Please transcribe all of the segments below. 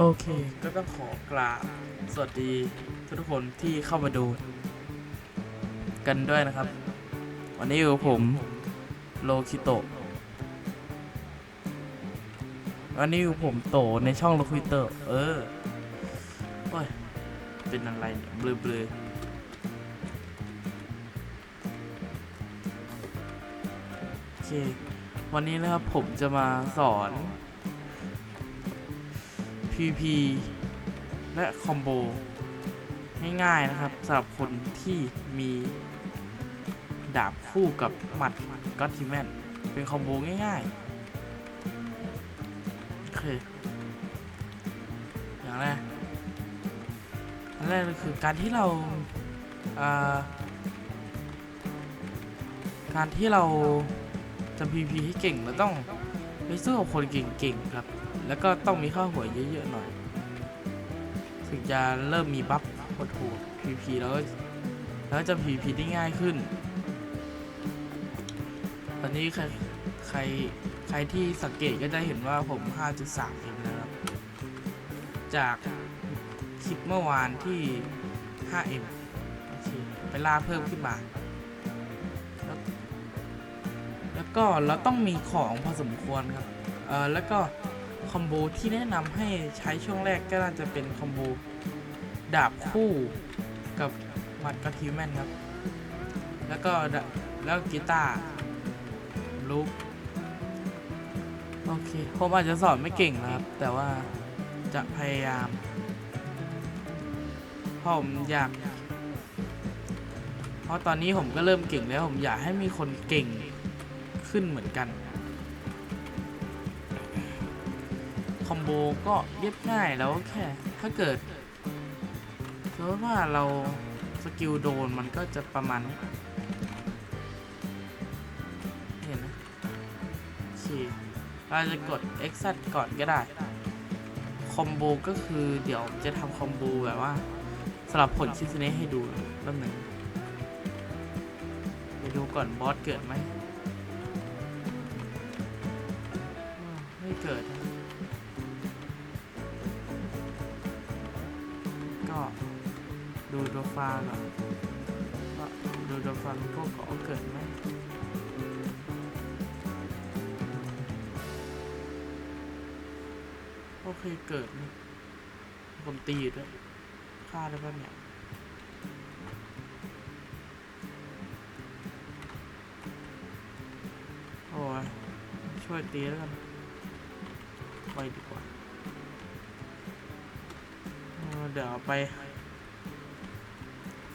โอเค ก็ต้องขอกราบสวัสดีทุกๆคนที่เข้ามาดู กันด้วยนะครับ วันนี้อยู่ผมโลคิโตะวันนี้อยู่ผมโตในช่องโลคิโตะเออโอ้ยเป็นอะไรเนี่ยเบลอเบลอโอเค วันนี้นะครับผมจะมาสอน PVP และคอมโบง่ายๆนะครับสำหรับคนที่มีดาบคู่กับหมัดก็ตทิแมนเป็นคอมโบง่ายๆโอเคอย่างแรกอันแรกก็คือการที่เราอ่าการที่เราจะ PVP ให้เก่งเราต้องไปสู้กับคนเก่งๆครับ แล้วก็ต้องมีข้าหัวเยอะๆหน่อยถึงจะเริ่มมีบัฟโหดหู PVP แล้วแล้วจะ PVP ได้ง่ายขึ้น ตอนนี้ใครใครใครที่สังเกตก็จะเห็นว่าผม 5.3เองนะครับ จากคลิปเมื่อวานที่ 5M โอเคไปล่าเพิ่มขึ้นมาแล้วแล้วก็เราต้องมีของพอสมควรครับ เออแล้วก็ คอมโบที่แนะนำให้ใช้ช่วงแรกก็น่าจะเป็นคอมโบดาบคู่กับหมัดกระทิวแมนครับ แล้วก็แล้วกีตาร์ลูกโอเค ผมอาจจะสอนไม่เก่งนะครับ แต่ว่าจะพยายามเพราะผมอยาก เพราะตอนนี้ผมก็เริ่มเก่งแล้วผมอยากให้มีคนเก่งขึ้นเหมือนกัน คอมโบก็เรียบง่ายแล้วแค่ ถ้าเกิดสมมติว่าเราสกิลโดนมันก็จะประมาณเห็นไหมโอเคเราจะกด X ก่อนก็ได้ คอมโบก็คือเดี๋ยวจะทำคอมโบแบบว่าสลับผลชิสเน่ให้ดูแป๊บหนึ่งไปดูก่อนบอสเกิดไหม ไม่เกิด ดูโดฟาก่อนว่าดูโดฟามันก็ก่อเกิดไหมโอเคเกิดนี่ผมตีด้วยฆ่าได้ป่ะเนี่ยโอ้ยช่วยตีแล้วกันไปดีกว่าเดี๋ยวไป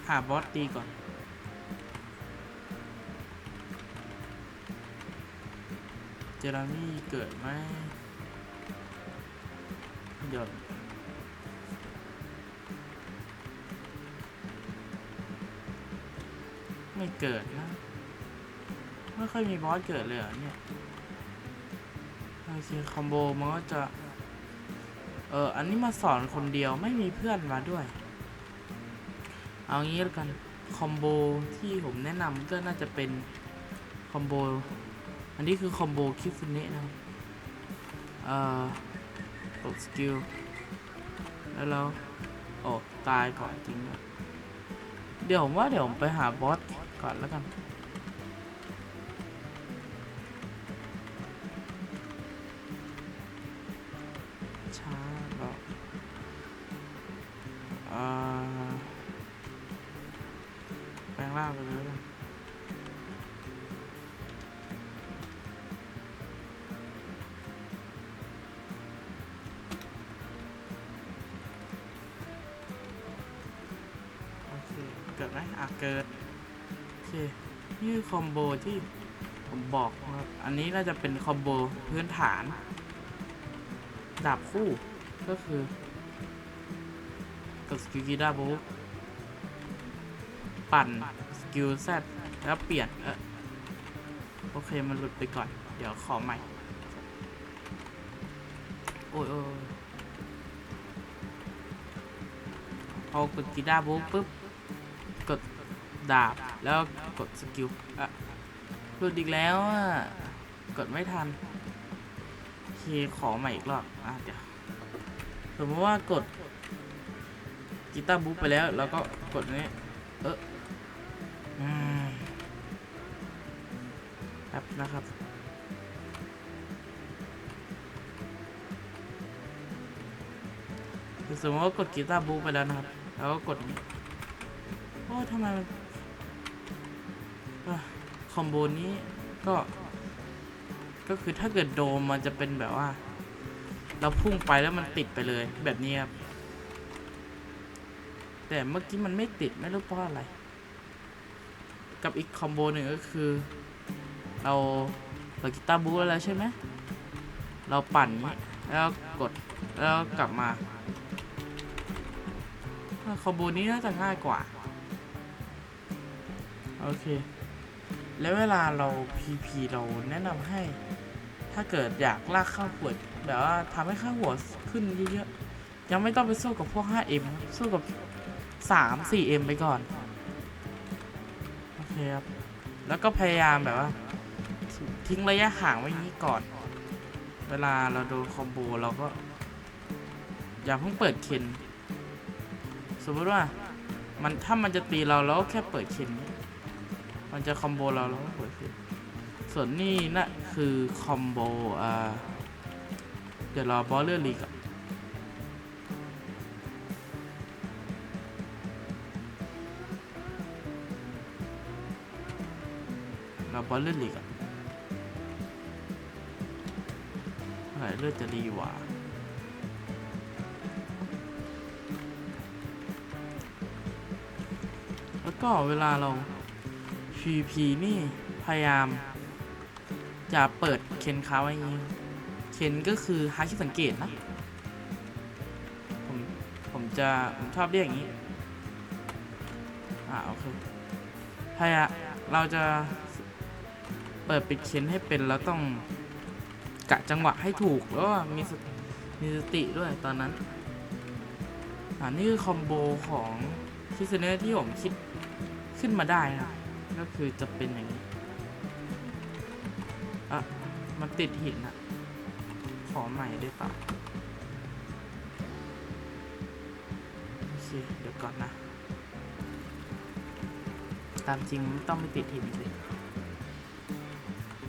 หาบอสตีก่อน เจรามี่เกิดไหมเดี๋ยวไม่เกิดนะ ไม่ค่อยมีบอสเกิดเลยเหรอเนี่ยโอเคคอมโบมันก็จะ เออ อันนี้มาสอนคนเดียวไม่มีเพื่อนมาด้วย เอางี้แล้วกัน คอมโบที่ผมแนะนำก็น่าจะเป็น คอมโบ อันนี้คือคอมโบคิฟุเนะนะครับเอ่อกสกิล แล้วเราโอ้ตายก่อนจริงเดี๋ยวผมว่าเดี๋ยวผมไปหาบอสก่อนแล้วกัน เกิดไหมอะเกิด โอเค นี่คือคอมโบที่ผมบอกนะครับ อันนี้น่าจะเป็นคอมโบพื้นฐาน ดาบคู่ ก็คือกดสกิลกีดาบูปั่นสกิลแซดแล้วเปลี่ยนเออโอเค มันหลุดไปก่อน เดี๋ยวขอใหม่ โอ้ยโอ้ยพอกดกีดาบูปุ๊บ ดาบแล้วกดสกิลอะหลุดอีกแล้วอะกดไม่ทันโอเคขอใหม่อีกรอบอะเดี๋ยวสมมติว่ากดกีตาร์บุ๊กไปแล้วเราก็กดนี้เอออืมครับนะครับสมมติว่ากดกีตาร์บุ๊กไปแล้วนะครับ แล้วก็กดนี้โอ้ทำไมมัน คอมโบนี้ก็ ก็คือถ้าเกิดโดมมันจะเป็นแบบว่า เราพุ่งไปแล้วมันติดไปเลยแบบนี้ครับ แต่เมื่อกี้มันไม่ติดไม่รู้เพราะอะไร กับอีกคอมโบหนึ่งก็คือ เราเปิดกีตาร์บูทแล้วใช่ไหมเราปั่นอย่างนี้แล้วกดแล้วกลับมาคอมโบนี้น่าจะง่ายกว่า โอเค แล้วเวลาเรา PP เราแนะนำให้ ถ้าเกิดอยากลากข้าหัวแบบว่าทำให้ข้าหัวขึ้นเยอะๆ ยังไม่ต้องไปสู้กับพวก 5M สู้กับ 3 4M ไปก่อน โอเคครับ แล้วก็พยายามแบบว่า ทิ้งระยะห่างไว้อย่นี้ก่อน เวลาเราโดนคอมโบเราก็ อย่าเพิ่งเปิดเคนสมมติว่ามันถ้ามันจะตีเราเราก็แค่เปิดเคนนี้ มันจะคอมโบเราเราก็เปิดเคนส่วนนี่นะคือคอมโบอ่าเดี๋ยวรอบอลเลอร์ลีก่อนรอบอลเลือร์ลีก่อนอะไรเลือดจะดีกว่าแล้วก็เวลาเรา PP นี่พยายามจะเปิดเคนค้าไว้อย่างนี้เคนก็คือฮาคิสังเกตนะ ผมผมจะผมชอบเรียกอย่างนี้ อ่าโอเคพยายามเราจะเปิดปิดเคนให้เป็นแล้วต้องกะจังหวะให้ถูกแล้วมีสติมีสติด้วยตอนนั้นอ่านี่คือคอมโบของคิสเนอร์ที่ผมคิดขึ้นมาได้นะ ก็คือจะเป็นอย่างนี้ อะ มันติดหินอะขอใหม่ได้ปล่าโอเค เดี๋ยวก่อนนะ ตามจริงไม่ต้องไปติดหินสิ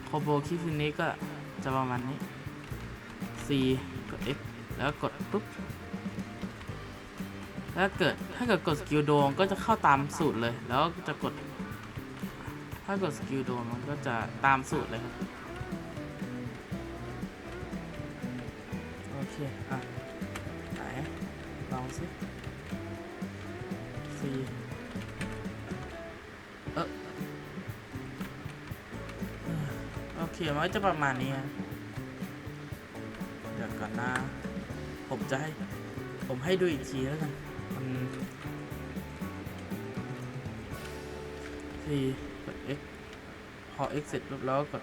โคโบคิฟินี้ก็จะประมาณนี้ C กด X แล้วกดปุ๊บแล้วเกิดถ้าเกิดกดสกิลโดมก็จะเข้าตามสูตรเลย แล้วจะกด ถ้ากดสกิลโดมมันก็จะตามสูตรเลยครับ โอเค อะไหนลองสิสี่เออโอเค มันก็จะประมาณนี้นะเดี๋ยวก่อนนะผมจะให้ ผมให้ดูอีกทีแล้วกันมันสี่ พอ X เสร็จปุ๊บแล้วก็กด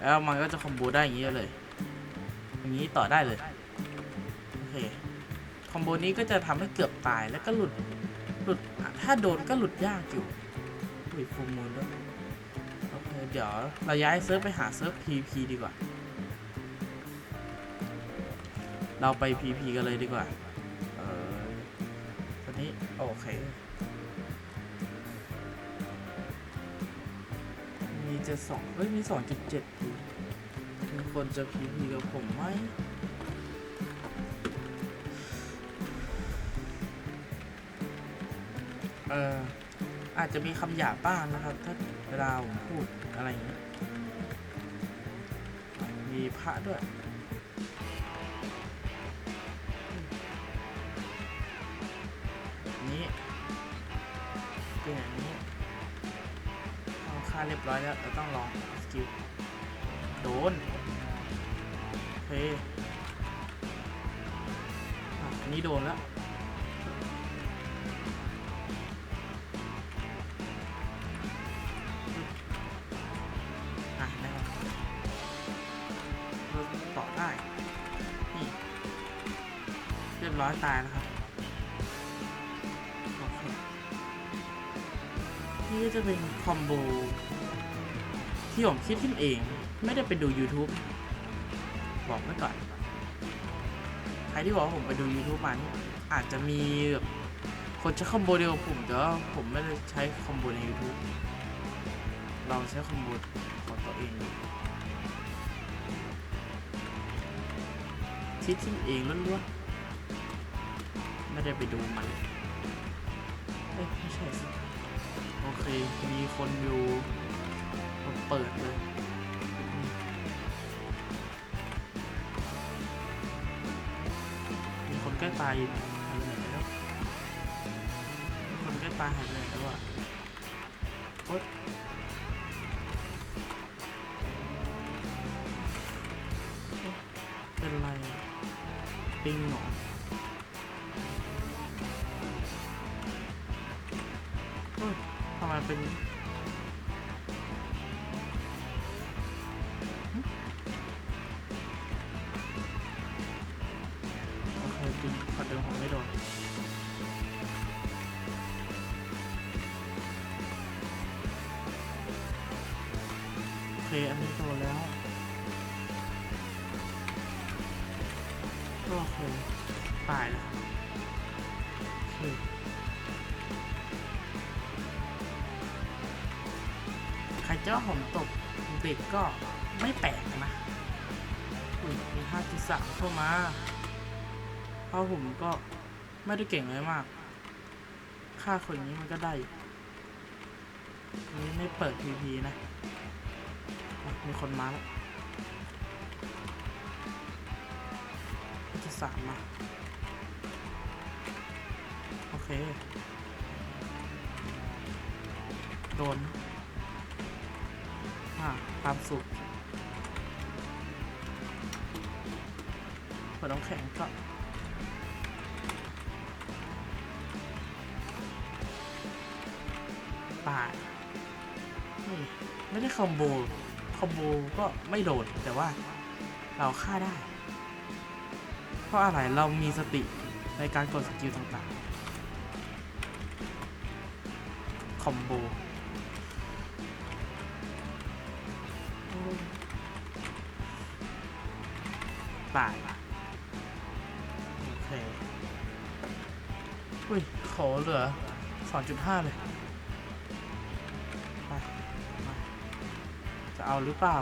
แล้วมันก็จะคอมโบได้อย่างนี้เลยอย่างนี้ต่อได้เลย โอเค คอมโบนี้ก็จะทำให้เกือบตายแล้วก็หลุด หลุด ถ้าโดนก็หลุดยากอยู่หลุดฟูมูลด้วย โอเค เดี๋ยวเราย้ายเซิร์ฟไปหาเซิร์ฟ PP ดีกว่า เราไป PP กันเลยดีกว่า เออตอนนี้ โอเค เจ็ดสองเฮ้ย มีสองจุดเจ็ดมีคนจะพีพีกับผมไหมเอออาจจะมีคำหยาบบ้างนะครับ ถ้าเวลาผมพูดอะไรอย่างเงี้ยมีพระด้วย เรียบร้อยแล้วเราต้องลองสกิลโดนเคอะอันนี้โดนแล้วอะได้แล้วเราต่อได้ นี่ เรียบร้อยตายแล้วครับ นี่ก็จะเป็นคอมโบที่ผมคิดขึ้นเอง ไม่ได้ไปดู YouTube บอกไว้ก่อน ใครที่บอกว่าผมไปดู YouTube มานี่อาจจะมีแบบคนใช้คอมโบเดียวกับผมแต่ว่าผมไม่ได้ใช้คอมโบใน YouTube เราใช้คอมโบของตัวเองคิดที่เองล้วนๆไม่ได้ไปดูมันเอ้ยไม่ใช่สิ โอเค มีคนอยู่เปิดเลยมีคนใกล้ตายอยู่หายไปไหนแล้วคนใกล้ตายหายไปไหนแล้วอะ อเคอันนี้โดนแล้วก็โอเคตายล้วโอเคใครเจะว่าผมตกเด็กก็ไม่แปลกนะอุ้ยมีห้าจุดสามเข้ามาเพราะผมก็ไม่ได้เก่งอะไรมากค่าคนนี้มันก็ได้นนี้ไม่เปิด PVP นะ มีคนมาแล้วจุดสามมาโอเค โดนอ่าตามสูตรเปิดน้ำแข็งก็ตายไม่ได้คอมโบ อมโบก็ไม่โดดแต่ว่าเราฆ่าได้ เพราะอะไรเรามีสติในการกดสกิลต่างๆ คอมโบตายโอเค อุ้ย ขอเหลือ 2.5 เลย เอาหรือเปล่า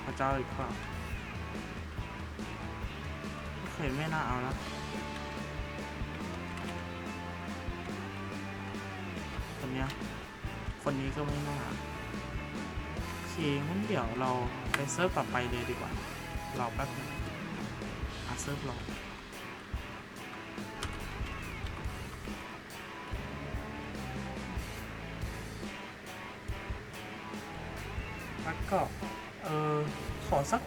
เขาจะเอาอีกเปล่าโอเคไม่น่าเอาแล้วคนเนี้ยคนนี้ก็ไม่น่าโอเคงั้นเดี๋ยวเราไปเซิร์ฟต่อไปเลยดีกว่า เรอแป๊บนึงอาเซิร์ฟรอ ก็เออขอสัก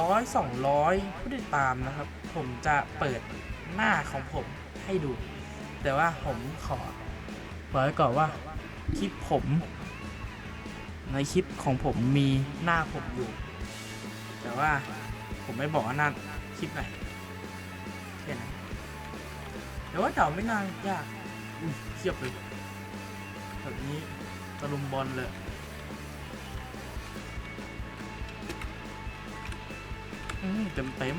ร้อยสองร้อยผู้ติดตามนะครับ ผมจะเปิดหน้าของผมให้ดู แต่ว่าผมขอบอกไว้ก่อนว่าคลิปผม ในคลิปของผมมีหน้าผมอยู่ แต่ว่าผมไม่บอกว่าหน้าคลิปไหนแค่นั้นแต่ว่าเดาไม่นานยากเทียบเลยแบบนี้ตะลุมบอลเลย เต็มเต็ม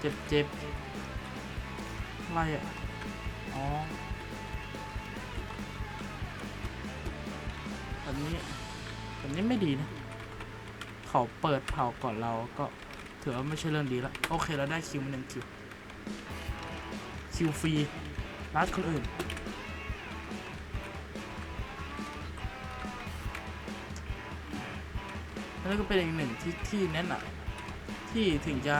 เจ็บเจ็บอะไรอะ อ๋อแบบนี้แบบนี้ไม่ดีนะ เขาเปิดเผาก่อนเราก็ถือว่าไม่ใช่เรื่องดีละโอเคเราได้คิวมาหนึ่งคิว คิวฟรีรัดคนอื่นแล้วก็เป็นอีกหนึ่งที่ที่แน่นอะ ที่ถึงจะ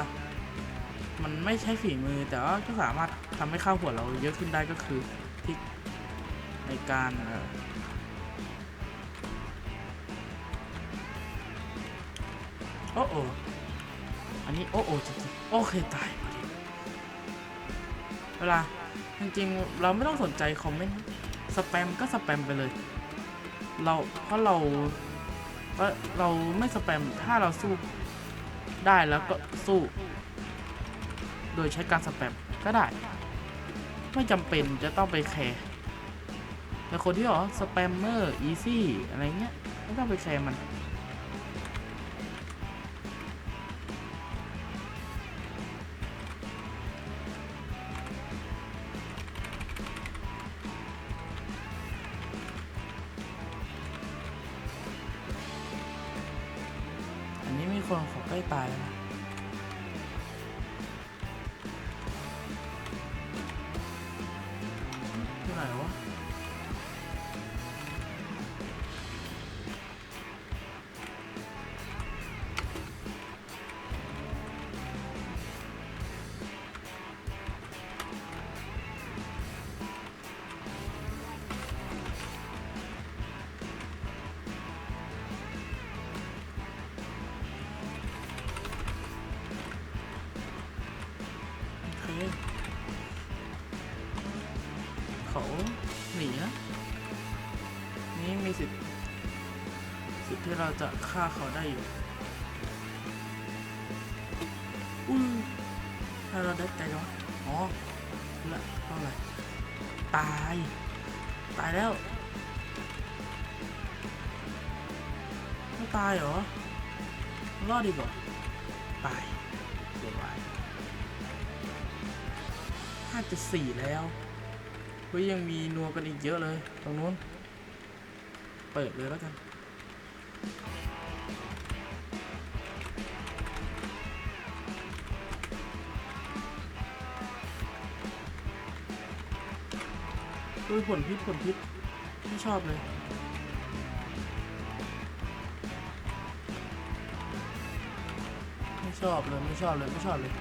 มันไม่ใช่ฝีมือแต่ว่าก็สามารถทำให้ข้าวหัวเราเยอะขึ้นได้ก็คือที่ในการเออโอ้โออันนี้โอ้โอจริงๆโอเคตายพอดีเวลาจริงๆเราไม่ต้องสนใจคอมเมนต์สแปมก็สแปมไปเลย เราเพราะเราเพราะเราไม่สแปมถ้าเราสู้ ได้แล้วก็สู้ โดยใช้การสแปมก็ได้ ไม่จำเป็นจะต้องไปแคร์แต่คนที่อ๋อสแปมเมอร์อีซี่อะไรเงี้ยไม่ต้องไปแคร์มัน ฆ่าเขาได้อยู่อุ้ยถ้าเราได้ใจเนาะอ๋อละเท่าไหร่ตาย ตายแล้วไม่ตายเหรอ รอดดีกว่าตายเรียบร้อยห้าจุดสี่แล้วเฮ้ยยังมีนัวกันอีกเยอะเลย ตรงนู้น เปิดเลยแล้วกัน อผลพิษผลพิษไม่ชอบเลยไม่ชอบเลยไม่ชอบเลยไม่ชอบเลย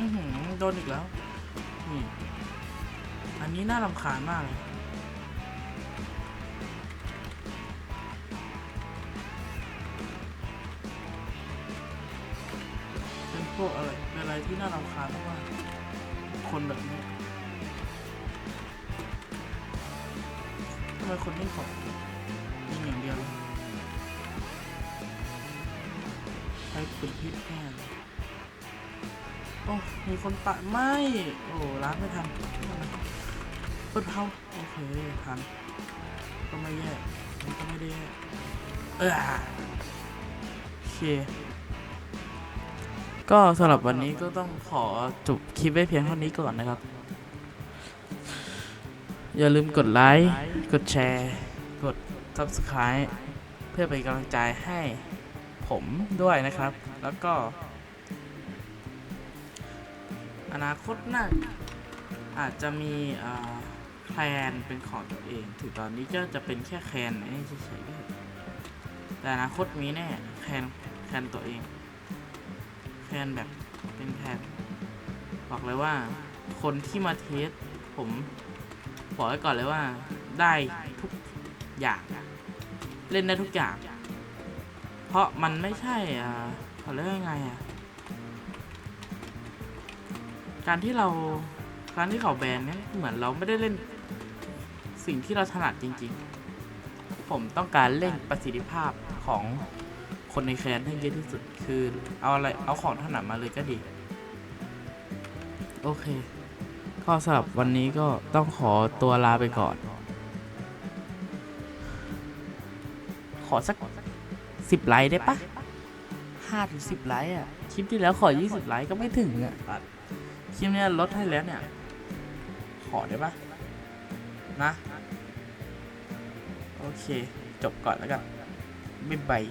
อือหือโดนอีกแล้ว นี่ อันนี้น่ารำคาญมากเลย เป็นพวกอะไร เป็นอะไรที่น่ารำคาญมากคนแบบนี้ทำไมคนไม่ขอยิงอย่างเดียวใช้ปืนพิษแน่ อ้มีคนตายไม่โอ้ล้างไม่ทันเปิดเผาโอเคทันก็ไม่แย่มันก็ไม่ได้แย่เออโอเคก็สำหรับวันนี้ก็ต้องขอจบคลิปไว้เพียงเท่านี้ก่อนนะครับ อย่าลืมกดไลค์ กดแชร์ กด Subscribe เพื่อเป็นกำลังใจให้ผมด้วยนะครับ แล้วก็ อนาคตหน้าอาจจะมีแคลนเป็นของตัวเอง ถึงตอนนี้ก็จะเป็นแค่แคลนไอ้นี่เฉยๆแต่อนาคตมีแน่แคลนแคลนตัวเองแคนแบบเป็นแคนบอกเลยว่า คนที่มาเทสผมบอกไว้ก่อนเลยว่า ได้ทุกอย่างเล่นได้ทุกอย่าง เพราะมันไม่ใช่อ่าเขาเรียกว่ายังไงอะ การที่เราการที่เขาแบนเนี่ยเหมือนเราไม่ได้เล่นสิ่งที่เราถนัดจริง ๆ ผมต้องการเล่นประสิทธิภาพของคนในแคนให้เยอะที่สุด คือเอาอะไรเอาของถนัดมาเลยก็ดี โอเค ก็สำหรับวันนี้ก็ต้องขอตัวลาไปก่อน ขอสักสิบไลค์ได้ปะห้าถึงสิบไลค์อะ คลิปที่แล้วขอยี่สิบไลค์ก็ไม่ถึงอะตัด คลิปเนี้ยลดให้แล้วเนี่ย ขอได้ปะนะ โอเค จบก่อนแล้วกันบ๊ายบาย